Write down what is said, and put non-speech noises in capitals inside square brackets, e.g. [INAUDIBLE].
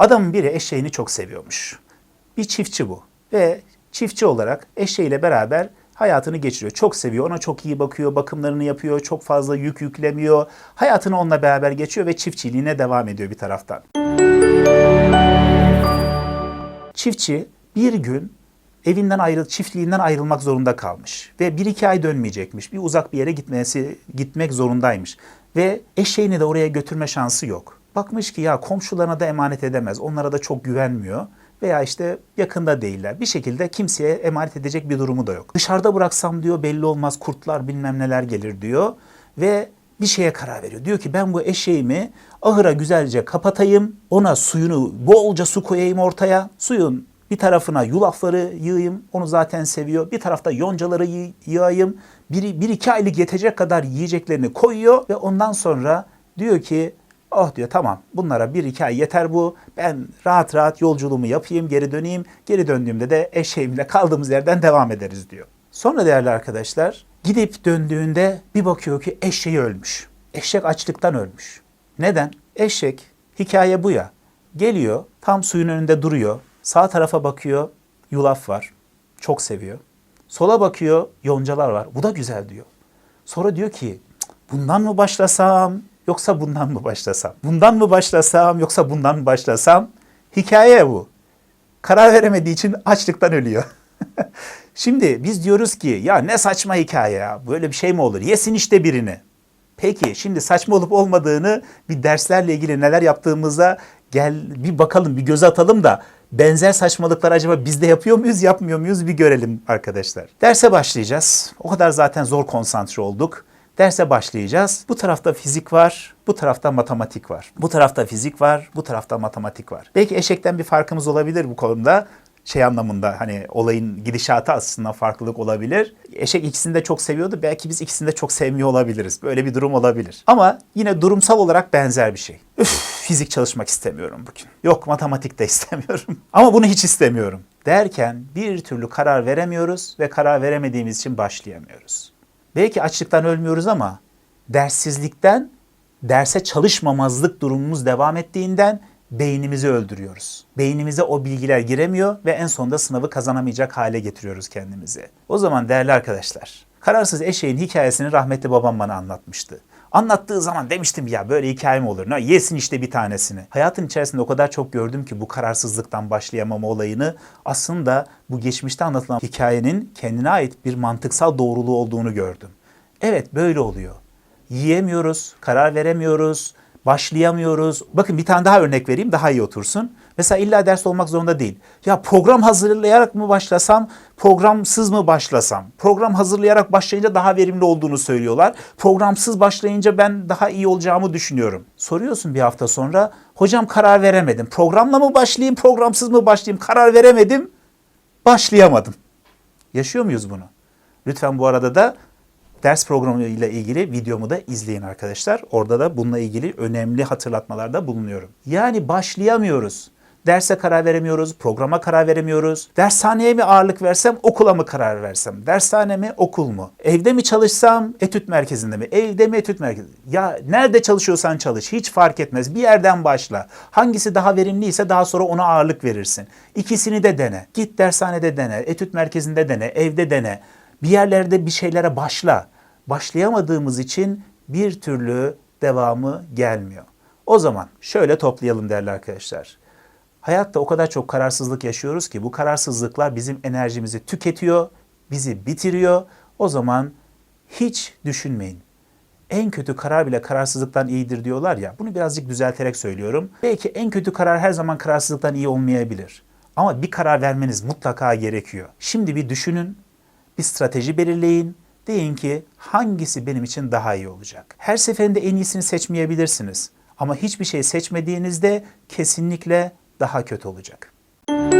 Adamın biri eşeğini çok seviyormuş. Bir çiftçi bu ve çiftçi olarak eşeğiyle beraber hayatını geçiriyor. Çok seviyor, ona çok iyi bakıyor, bakımlarını yapıyor, çok fazla yük yüklemiyor. Hayatını onunla beraber geçiyor ve çiftçiliğine devam ediyor bir taraftan. Çiftçi bir gün evinden ayrıl, çiftliğinden ayrılmak zorunda kalmış ve bir iki ay dönmeyecekmiş. Bir uzak bir yere gitmesi gitmek zorundaymış ve eşeğini de oraya götürme şansı yok. Bakmış ki ya komşularına da emanet edemez. Onlara da çok güvenmiyor veya işte yakında değiller. Bir şekilde kimseye emanet edecek bir durumu da yok. Dışarıda bıraksam diyor belli olmaz kurtlar bilmem neler gelir diyor ve bir şeye karar veriyor. Diyor ki ben bu eşeğimi ahıra güzelce kapatayım. Ona suyunu bolca su koyayım ortaya. Suyun bir tarafına yulafları yığayım. Onu zaten seviyor. Bir tarafta yoncaları yı- yığayım. Bir, bir iki aylık yetecek kadar yiyeceklerini koyuyor ve ondan sonra diyor ki oh diyor tamam bunlara bir iki ay yeter bu. Ben rahat rahat yolculuğumu yapayım geri döneyim. Geri döndüğümde de eşeğimle kaldığımız yerden devam ederiz diyor. Sonra değerli arkadaşlar gidip döndüğünde bir bakıyor ki eşeği ölmüş. Eşek açlıktan ölmüş. Neden? Eşek hikaye bu ya. Geliyor tam suyun önünde duruyor. Sağ tarafa bakıyor yulaf var. Çok seviyor. Sola bakıyor yoncalar var. Bu da güzel diyor. Sonra diyor ki "Cık, bundan mı başlasam yoksa bundan mı başlasam? Bundan mı başlasam yoksa bundan mı başlasam? Hikaye bu. Karar veremediği için açlıktan ölüyor. [LAUGHS] Şimdi biz diyoruz ki ya ne saçma hikaye ya. Böyle bir şey mi olur? Yesin işte birini. Peki şimdi saçma olup olmadığını bir derslerle ilgili neler yaptığımıza gel bir bakalım, bir göz atalım da benzer saçmalıklar acaba biz de yapıyor muyuz, yapmıyor muyuz bir görelim arkadaşlar. Derse başlayacağız. O kadar zaten zor konsantre olduk. Derse başlayacağız. Bu tarafta fizik var, bu tarafta matematik var. Bu tarafta fizik var, bu tarafta matematik var. Belki eşekten bir farkımız olabilir bu konuda şey anlamında hani olayın gidişatı aslında farklılık olabilir. Eşek ikisini de çok seviyordu. Belki biz ikisini de çok sevmiyor olabiliriz. Böyle bir durum olabilir. Ama yine durumsal olarak benzer bir şey. Üf, fizik çalışmak istemiyorum bugün. Yok matematik de [LAUGHS] istemiyorum. Ama bunu hiç istemiyorum. Derken bir türlü karar veremiyoruz ve karar veremediğimiz için başlayamıyoruz. Belki açlıktan ölmüyoruz ama derssizlikten derse çalışmamazlık durumumuz devam ettiğinden beynimizi öldürüyoruz. Beynimize o bilgiler giremiyor ve en sonunda sınavı kazanamayacak hale getiriyoruz kendimizi. O zaman değerli arkadaşlar, kararsız eşeğin hikayesini rahmetli babam bana anlatmıştı. Anlattığı zaman demiştim ya böyle hikaye mi olur? Ne yesin işte bir tanesini. Hayatın içerisinde o kadar çok gördüm ki bu kararsızlıktan başlayamama olayını aslında bu geçmişte anlatılan hikayenin kendine ait bir mantıksal doğruluğu olduğunu gördüm. Evet böyle oluyor. Yiyemiyoruz, karar veremiyoruz, başlayamıyoruz. Bakın bir tane daha örnek vereyim daha iyi otursun. Mesela illa ders olmak zorunda değil. Ya program hazırlayarak mı başlasam, programsız mı başlasam? Program hazırlayarak başlayınca daha verimli olduğunu söylüyorlar. Programsız başlayınca ben daha iyi olacağımı düşünüyorum. Soruyorsun bir hafta sonra, hocam karar veremedim. Programla mı başlayayım, programsız mı başlayayım? Karar veremedim, başlayamadım. Yaşıyor muyuz bunu? Lütfen bu arada da ders programı ile ilgili videomu da izleyin arkadaşlar. Orada da bununla ilgili önemli hatırlatmalarda bulunuyorum. Yani başlayamıyoruz. Derse karar veremiyoruz, programa karar veremiyoruz. Dershaneye mi ağırlık versem, okula mı karar versem? Dershane mi, okul mu? Evde mi çalışsam, etüt merkezinde mi? Evde mi, etüt merkezinde? Ya nerede çalışıyorsan çalış, hiç fark etmez. Bir yerden başla. Hangisi daha verimliyse daha sonra ona ağırlık verirsin. İkisini de dene. Git dershanede dene, etüt merkezinde dene, evde dene. Bir yerlerde bir şeylere başla. Başlayamadığımız için bir türlü devamı gelmiyor. O zaman şöyle toplayalım değerli arkadaşlar. Hayatta o kadar çok kararsızlık yaşıyoruz ki bu kararsızlıklar bizim enerjimizi tüketiyor, bizi bitiriyor. O zaman hiç düşünmeyin. En kötü karar bile kararsızlıktan iyidir diyorlar ya. Bunu birazcık düzelterek söylüyorum. Belki en kötü karar her zaman kararsızlıktan iyi olmayabilir. Ama bir karar vermeniz mutlaka gerekiyor. Şimdi bir düşünün, bir strateji belirleyin. Deyin ki hangisi benim için daha iyi olacak? Her seferinde en iyisini seçmeyebilirsiniz. Ama hiçbir şey seçmediğinizde kesinlikle daha kötü olacak. Müzik